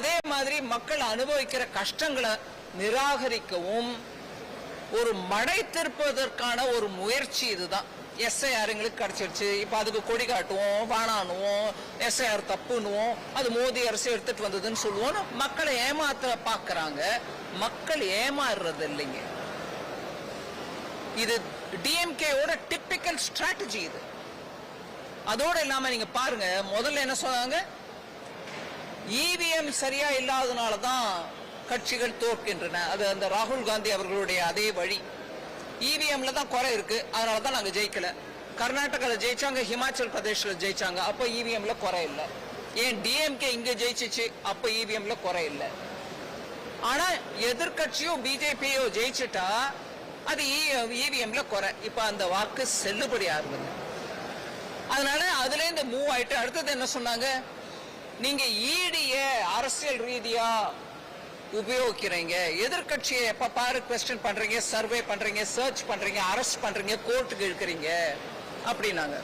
அதே மாதிரி மக்கள் அனுபவிக்கிற கஷ்டங்களை நிராகரிக்கவும் ஒரு மடை திருப்பதற்கான ஒரு முயற்சி இதுதான். எஸ்ஐஆர் எங்களுக்கு கிடைச்சிருச்சு. இப்ப அதுக்கு கொடி காட்டுவோம் வானானுவோம் எஸ்ஐஆர் தப்புன்னுவோம். அது மோதி அரசு எடுத்துட்டு வந்ததுன்னு சொல்லுவோம். மக்களை ஏமாத்த பாக்குறாங்க மக்கள் ஏமாறுறது இல்லைங்க. இது டிஎம்கேயோட டிப்பிக்கல் ஸ்ட்ராட்டஜி இது. அதோட இல்லாம நீங்க பாருங்க முதல்ல என்ன சொன்னாங்க? இவிஎம் சரியா இல்லாதனால தான் கட்சிகள் தோற்கின்றன. அது அந்த ராகுல் காந்தி அவர்களுடைய அதே வழி. இவிஎம்ல தான் குறை இருக்கு. அதனால தான் நாங்கள் ஜெயிக்கல. கர்நாடகாவில் ஜெயிச்சாங்க ஹிமாச்சல் பிரதேஷில் ஜெயிச்சாங்க. அப்போ இவிஎம்ல குறை இல்லை. ஏன் டிஎம்கே இங்கே ஜெயிச்சிச்சு அப்போ இவிஎம்ல குறை இல்லை. ஆனால் எதிர்க்கட்சியோ பிஜேபியோ ஜெயிச்சுட்டா அது இவிஎம்ல குறை. இப்போ அந்த வாக்கு செல்லுபடி ஆகுது அதனால அதுலேருந்து மூவ் ஆயிட்டு அடுத்தது என்ன சொன்னாங்க? நீங்க ஈடிய அரசியல் ரீதியா உபயோகிக்கிறீங்க. எதிர்க்கட்சியை எப்ப பாரு கொஸ்டின் பண்றீங்க சர்வே பண்றீங்க சர்ச் பண்றீங்க அரெஸ்ட் பண்றீங்க கோர்ட்டுக்கு இழுக்கிறீங்க. அப்படின்னாங்க.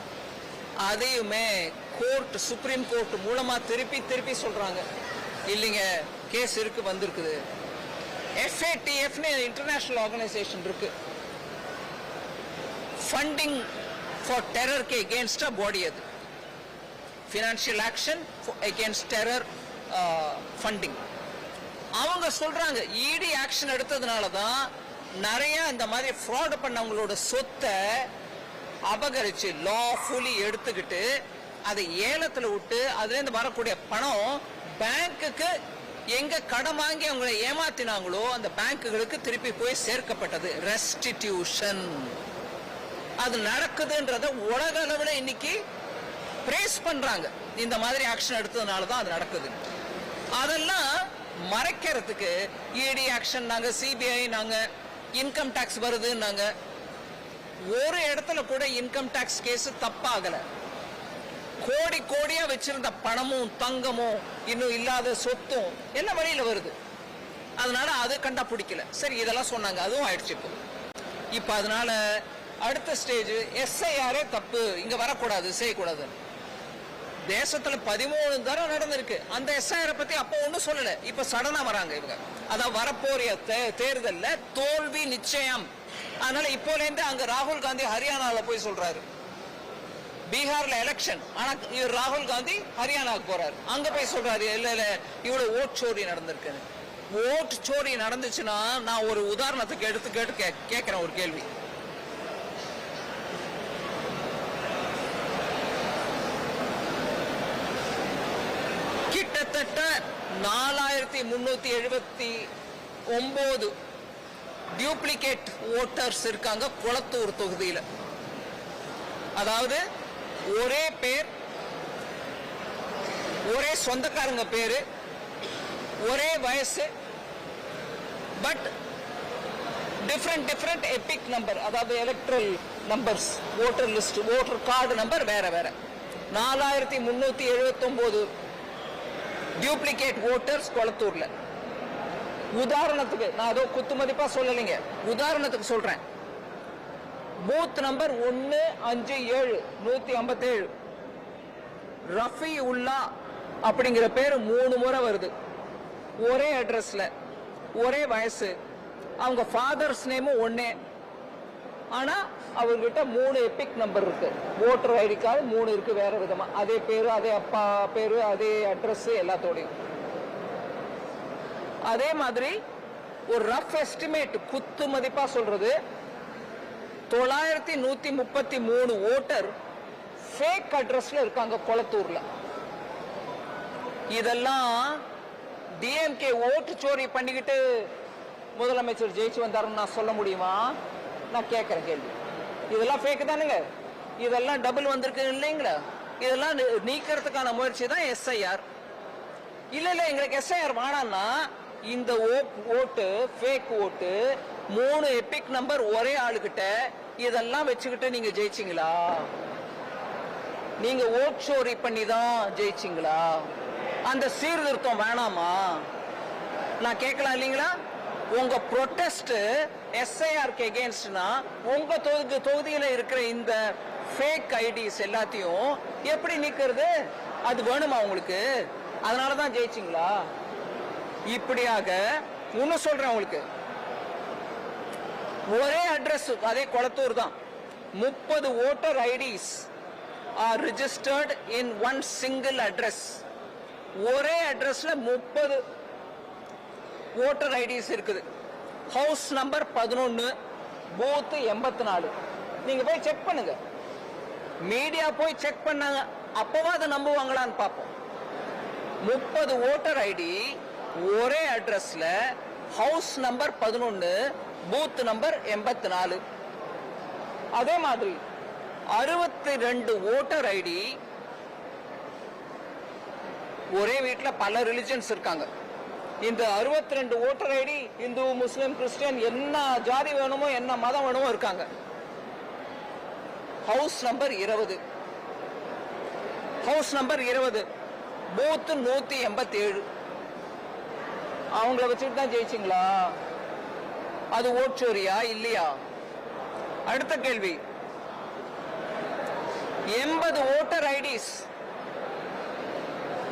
அதையுமே கோர்ட் சுப்ரீம் கோர்ட் மூலமா திருப்பி திருப்பி சொல்றாங்க. இல்லைங்க கேஸ் இருக்கு வந்திருக்குது. எஃப்ஏடிஎஃப்னு இன்டர்நேஷனல் ஆர்கனைசேஷன் இருக்கு. ஃபண்டிங் ஃபார் டெரருக்கு எகேன்ஸ்டா பாடி அது. Financial action against terror funding அவங்க சொல்கிறாங்க இடி ஆக்ஷன் எடுத்ததுனால தான் நிறைய இந்த மாதிரி ஃப்ராட் பண்ணவங்களோட சொத்தை அபகரித்து லாஃபுல்லி எடுத்துக்கிட்டு அதை ஏலத்தில் விட்டு அதுலேருந்து வரக்கூடிய பணம் பேங்க்குக்கு எங்கே கடன் வாங்கி அவங்கள ஏமாத்தினாங்களோ அந்த பேங்க்குகளுக்கு திருப்பி போய் சேர்க்கப்பட்டது. ரெஸ்டிடியூஷன் அது நடக்குதுன்றத உலக அளவில் இன்னைக்கு பிரேஸ் பண்றாங்க. இந்த மாதிரி ஆக்ஷன் எடுத்ததுனால தான் அது நடக்குது. அதெல்லாம் மறைக்கிறதுக்கு இடி ஆக்ஷன் நாங்க சிபிஐ நாங்க இன்கம் டாக்ஸ் வருதுன்னாங்க. ஒரு இடத்துல கூட இன்கம் டாக்ஸ் கேஸ் தப்பாகல. கோடி கோடியா வச்சிருந்த பணமும் தங்கமும் இன்னும் இல்லாத சொத்தும் எல்லாம் வழியில வருது? அதனால அது கண்டா பிடிக்கல சரி இதெல்லாம் சொன்னாங்க. அதுவும் ஆயிடுச்சு இப்போ. இப்ப அதனால அடுத்த ஸ்டேஜ் எஸ்ஐஆரே தப்பு. இங்க வரக்கூடாது செய்யக்கூடாதுன்னு. தேசத்துல பதிமூணு தரம் நடந்திருக்கு. அந்த எஸ்ஐஆர் பத்தி அப்ப ஒண்ணும் சொல்லல. இப்ப சடனா வராங்க இவங்க. அதான் வரப்போறிய தே- தேர்தல்ல தோல்வி நிச்சயம். அதனால இப்போல இருந்து அங்க ராகுல் காந்தி ஹரியானால போய் சொல்றாரு. பீகார்ல எலெக்ஷன் ஆனா இவர் ராகுல் காந்தி ஹரியானாவுக்கு போறாரு. அங்க போய் சொல்றாரு இல்ல இல்ல இவ்வளவு ஓட் சோரி நடந்திருக்குன்னு. ஓட் சோரி நடந்துச்சுன்னா நான் ஒரு உதாரணத்துக்கு எடுத்து கேட்டு கே- கேட்கிறேன் ஒரு கேள்வி. கிட்டத்தட்ட நாலாயிரத்தி முன்னூத்தி எழுபத்தி ஒன்பது டியூப்ளிகேட் ஓட்டர்ஸ் இருக்காங்க குளத்தூர் தொகுதியில. அதாவது ஒரே பேர் ஒரே சொந்தக்காரங்க பேரு ஒரே வயசு but different different EPIC number அதாவது electoral numbers voter list voter card number வேற வேற. நாலாயிரத்தி முன்னூத்தி எழுபத்தொன்பது டியூப்ளிகேட் ஓட்டர்ஸ் கொளத்தூர்ல. உதாரணத்துக்கு நான் ஏதோ குத்து மதிப்பா சொல்லலைங்க. உதாரணத்துக்கு சொல்றேன். பூத் நம்பர் ஒன்னு அஞ்சு ஏழு நூத்தி ஐம்பத்தேழு. ரஃபி உல்லா அப்படிங்கிற பேர் மூணு முறை வருது. ஒரே அட்ரஸ்ல ஒரே வயசு. அவங்க ஃபாதர்ஸ் நேமும் ஒன்னே ஆனா அவர்கிட்ட மூணு எபிக் நம்பர் இருக்கு. ஓட்டர் ஐடி கார்டு மூணு இருக்கு வேற விதமா. அதே பேரு அதே அப்பா பேரு அதே அட்ரஸ் எல்லாத்தோடையும். அதே மாதிரி ஒரு ரஃப் எஸ்டிமேட் குத்து மதிப்பா சொல்றது தொள்ளாயிரத்தி நூத்தி முப்பத்தி மூணு ஓட்டர் ஃபேக் அட்ரஸ்ல இருக்காங்க கொளத்தூர்ல. இதெல்லாம் டிஎம்கே ஓட்டு சோரி பண்ணிக்கிட்டு முதலமைச்சர் ஜெயிச்சு வந்தாருன்னு நான் சொல்ல முடியுமா? நான் கேட்குறேன் கேள்வி. இதெல்லாம் ஃபேக்கு தானுங்க. இதெல்லாம் டபுள் வந்திருக்கு இல்லைங்களா? இதெல்லாம் நீ- நீக்கிறதுக்கான முயற்சி தான் எஸ்ஐஆர் இல்லை இல்லை எங்களுக்கு எஸ்ஐஆர் வேணாம்னா இந்த ஓட்டு ஃபேக் ஓட்டு மூணு எபிக் நம்பர் ஒரே ஆளுகிட்ட இதெல்லாம் வச்சுக்கிட்டு நீங்க ஜெயிச்சிங்களா? நீங்க ஓட் சோரி பண்ணி தான் ஜெயிச்சீங்களா? அந்த சீர்திருத்தம் வேணாமா? நான் கேட்கலாம் இல்லைங்களா? உங்க ப்ரொட்டஸ்ட் எஸ்ஐஆர்க்கு எகேன்ஸ்ட்னா உங்க தொகுதி தொகுதியில் இருக்கிற இந்த ஃபேக் ஐடிஸ் எல்லாத்தையும் எப்படி நிற்கிறது அது வேணுமா உங்களுக்கு? அதனால தான் ஜெயிச்சிங்களா? இப்படியாக இன்னும் சொல்கிறேன் உங்களுக்கு. ஒரே அட்ரஸ் அதே குளத்தூர் தான். முப்பது voter IDs are registered in one single address ஒரே அட்ரஸ்ல முப்பது ஓட்டர் ஐடிஸ் இருக்குது. ஹவுஸ் நம்பர் பதினொன்று பூத்து எண்பத்தி நாலு. நீங்கள் போய் செக் பண்ணுங்க. மீடியா போய் செக் பண்ணாங்க. அப்போவா அதை நம்புவாங்களான்னு பார்ப்போம். முப்பது ஓட்டர் ஐடி ஒரே அட்ரஸில் ஹவுஸ் நம்பர் பதினொன்று பூத் நம்பர் எண்பத்தி நாலு. அதே மாதிரி அறுபத்தி ரெண்டு ஓட்டர் ஐடி ஒரே வீட்டில் பல ரிலிஜன்ஸ் இருக்காங்க. இந்த அறுபத்தி ரெண்டு voter ID Hindu Muslim Christian என்ன ஜாதி வேணுமோ என்ன மதம் வேணுமோ இருக்காங்க. ஹவுஸ் நம்பர் இருபது. ஹவுஸ் நம்பர் இருபது. பூத்து நூத்தி எண்பத்தி ஏழு அவங்கள வச்சுட்டு தான் ஜெயிச்சிங்களா? அது ஓட்சோரியா இல்லையா? அடுத்த கேள்வி. எண்பது ஓட்டர் ஐடிஸ்.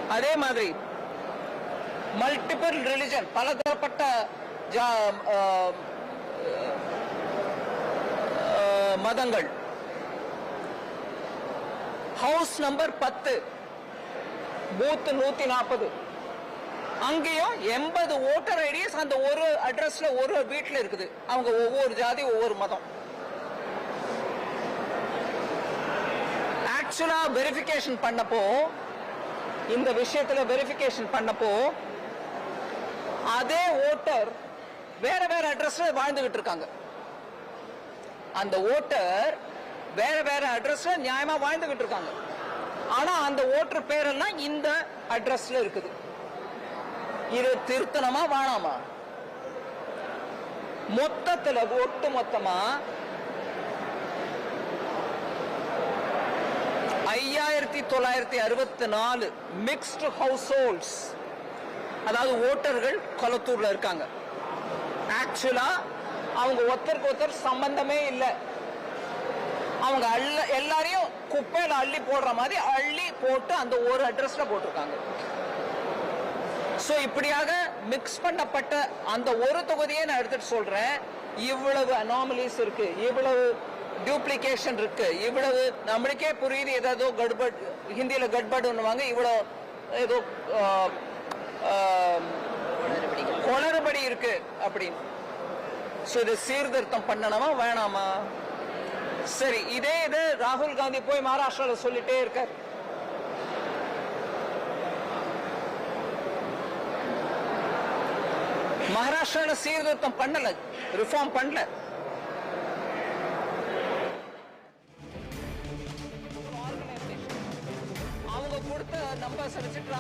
அதே மாதிரி மல்டிபிள் ரிலிஜன் பலதரப்பட்ட ஜா- மதங்கள். ஹவுஸ் நம்பர் பத்து பூத் நூத்தி நாற்பது அங்கேயும் எண்பது ஓட்டர் ஐடிஸ் அந்த ஒரு அட்ரஸ்ல ஒரு வீட்டில் இருக்குது. அவங்க ஒவ்வொரு ஜாதி ஒவ்வொரு மதம். ஆக்சுவலா வெரிஃபிகேஷன் பண்ணப்போ இந்த விஷயத்துல வெரிஃபிகேஷன் பண்ணப்போ அதே ஓட்டர் வேற வேற அட்ரஸ்ல வாழ்ந்துகிட்டு இருக்காங்க. அந்த ஓட்டர் வேற வேற அட்ரஸ்ல நியாயமா வாழ்ந்துகிட்டு இருக்காங்க. ஆனா அந்த ஓட்டர் பேரெல்லாம் இந்த அட்ரஸ்ல இருக்குது. இது திருத்தணமா வேணாமா? மொத்தத்துல ஒட்டு மொத்தமா ஐயாயிரத்தி தொள்ளாயிரத்தி அறுபத்தி நாலு மிக்ஸ்டு ஹவுஸ் ஹோல்ட்ஸ் அதாவது ஓட்டர்கள் கொளத்தூர்ல இருக்காங்க. ஆக்சுவலா அவங்க ஒருத்தருக்கு ஒருத்தர் சம்பந்தமே இல்லை. அவங்க அள்ள எல்லாரையும் குப்பையில அள்ளி போடுற மாதிரி அள்ளி போட்டு அந்த ஒரு அட்ரஸ்ல போட்டிருக்காங்க. ஸோ இப்படியாக மிக்ஸ் பண்ணப்பட்ட அந்த ஒரு தொகுதியை நான் எடுத்துட்டு சொல்றேன். இவ்வளவு அனாமலிஸ் இருக்கு இவ்வளவு டியூப்ளிகேஷன் இருக்கு இவ்வளவு நம்மளுக்கே புரியுது ஏதாவது கட்பட் ஹிந்தியில கட்படுன்னுவாங்க இவ்வளவு ஏதோ குளறுபடி இருக்கு அப்படின்னு. ஸோ இதை சீர்திருத்தம் பண்ணணுமா வேணாமா? சரி இதே இது ராகுல் காந்தி போய் மகாராஷ்டிரால சொல்லிட்டே இருக்கார். மகாராஷ்டிரால சீர்திருத்தம் பண்ணல ரிஃபார்ம் பண்ணல. அவங்க கொடுத்த நம்பர்ஸ் வச்சுட்டு